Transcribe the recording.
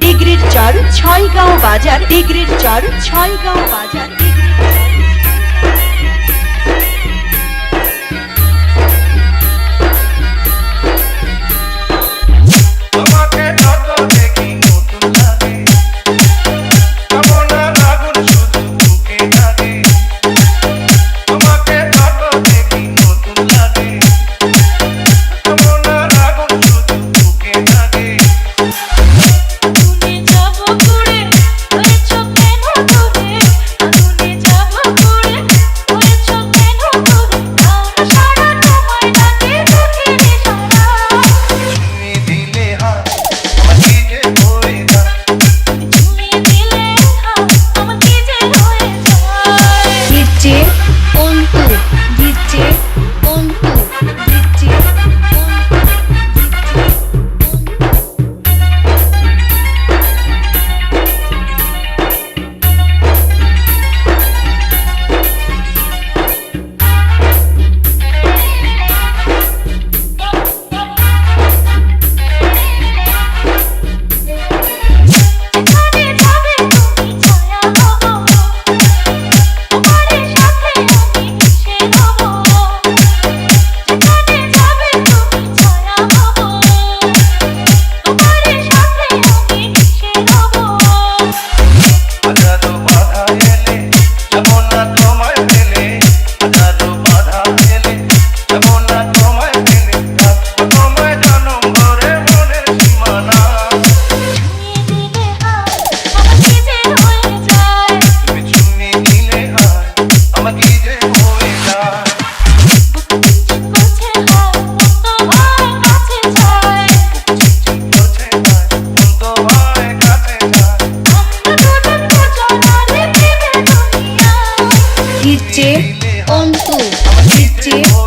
ডিগ্রির চর ছয়গাঁও বাজার ডিগ্রির চর ছয়গাঁও বাজার ডিগ্রি Dirty.